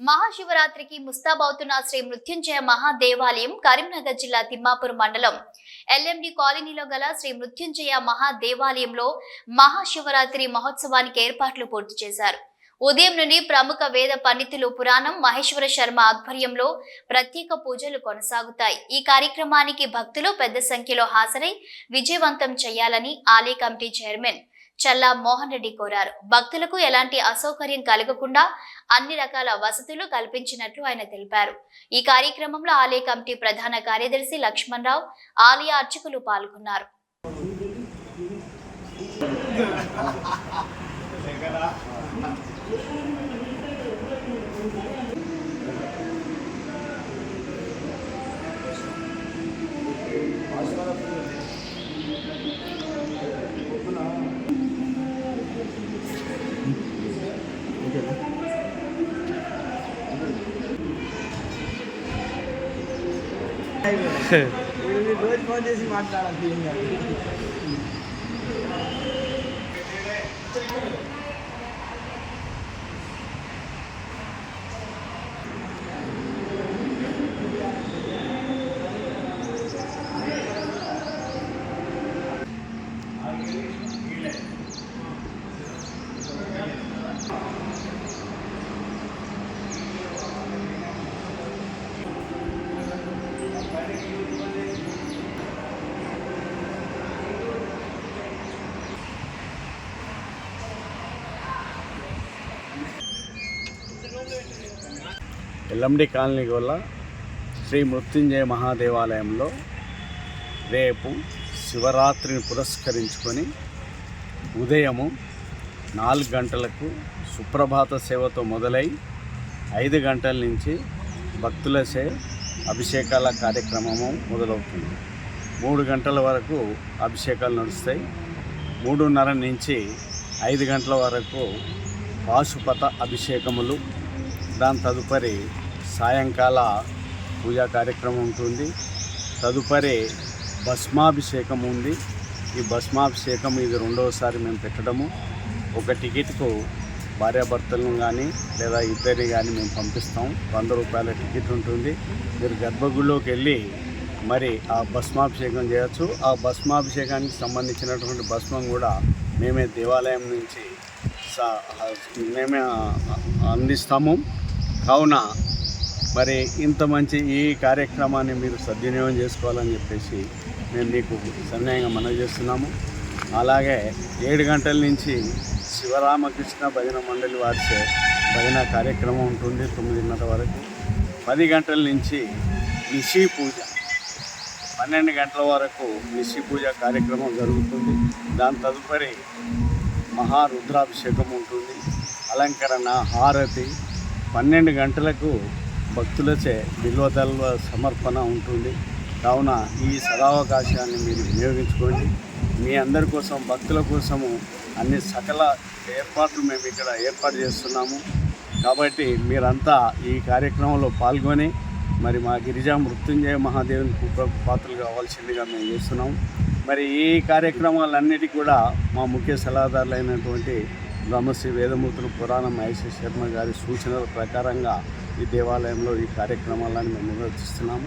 మహాశివరాత్రికి ముస్తాబవుతున్న శ్రీ మృత్యుంజయ మహాదేవాలయం కరీంనగర్ జిల్లా తిమ్మాపూర్ మండలం. ఎల్ఎండి కాలనీలో గల శ్రీ మృత్యుంజయ మహాదేవాలయంలో మహాశివరాత్రి మహోత్సవానికి ఏర్పాట్లు పూర్తి చేశారు. ఉదయం నుండి ప్రముఖ వేద పండితులు పురాణం మహేశ్వర శర్మ ఆధ్వర్యంలో ప్రత్యేక పూజలు కొనసాగుతాయి. ఈ కార్యక్రమానికి భక్తులు పెద్ద సంఖ్యలో హాజరై విజయవంతం చేయాలని ఆలయ కమిటీ చైర్మన్ చల్లా మోహన్ రెడ్డి కోరారు. భక్తులకు ఎలాంటి అసౌకర్యం కలగకుండా అన్ని రకాల వసతులు కల్పించినట్లు ఆయన తెలిపారు. ఈ కార్యక్రమంలో ఆలయ కమిటీ ప్రధాన కార్యదర్శి లక్ష్మణ్ రావు ఆలయ అర్చకులు పాల్గొన్నారు. రోజు ఫోన్ చేసి మాట్లాడాలి ఎల్లండి కాలనీ వల్ల శ్రీ మృత్యుంజయ మహాదేవాలయంలో రేపు శివరాత్రిని పురస్కరించుకొని ఉదయము నాలుగు గంటలకు సుప్రభాత సేవతో మొదలై ఐదు గంటల నుంచి భక్తులచే అభిషేకాల కార్యక్రమము మొదలవుతుంది. మూడు గంటల వరకు అభిషేకాలు నడుస్తాయి. మూడున్నర నుంచి ఐదు గంటల వరకు పాశుపత అభిషేకములు. దాని తదుపరి సాయంకాల పూజా కార్యక్రమం ఉంటుంది. తదుపరి భస్మాభిషేకం ఉంది. ఈ భస్మాభిషేకం ఇది రెండవసారి మేము పెట్టడము. ఒక టికెట్కు భార్యాభర్తలను కానీ లేదా ఇద్దరిని కానీ మేము పంపిస్తాం. వంద రూపాయల టికెట్ ఉంటుంది. మీరు గర్భగుడిలోకి వెళ్ళి మరి ఆ భస్మాభిషేకం చేయొచ్చు. ఆ భస్మాభిషేకానికి సంబంధించినటువంటి భస్మం కూడా మేమే దేవాలయం నుంచి స- మేమే అందిస్తాము. కావున మరి ఇంత మంచి ఈ కార్యక్రమాన్ని మీరు సద్వినియోగం చేసుకోవాలని చెప్పేసి మేము మీకు సన్యాయంగా మనవి చేస్తున్నాము. అలాగే ఏడు గంటల నుంచి శివరామకృష్ణ భజన మండలి వారిచే భజన కార్యక్రమం ఉంటుంది తొమ్మిదిన్నర వరకు. పది గంటల నుంచి నిషి పూజ. పన్నెండు గంటల వరకు నిషి పూజ కార్యక్రమం జరుగుతుంది. దాని తదుపరి మహారుద్రాభిషేకం ఉంటుంది. అలంకరణ హారతి. పన్నెండు గంటలకు భక్తులచే బిల్వదళ సమర్పణ ఉంటుంది. కావున ఈ సదావకాశాన్ని మీరు వినియోగించుకోండి. మీ అందరి కోసం భక్తుల కోసము అన్ని సకల ఏర్పాట్లు మేము ఇక్కడ ఏర్పాటు చేస్తున్నాము. కాబట్టి మీరంతా ఈ కార్యక్రమంలో పాల్గొని మరి మా గిరిజా మృత్యుంజయ మహాదేవుని పాత్రలు కావాల్సిందిగా మేము చేస్తున్నాం మరి ఈ కార్యక్రమాలన్నిటికీ కూడా మా ముఖ్య సలహాదారులైనటువంటి బ్రహ్మశ్రీ వేదమూర్తులు పురాణ మహేశ్వర శర్మ గారి సూచనల ప్రకారంగా ఈ దేవాలయంలో ఈ కార్యక్రమాలను మేము నిర్వర్తిస్తున్నాము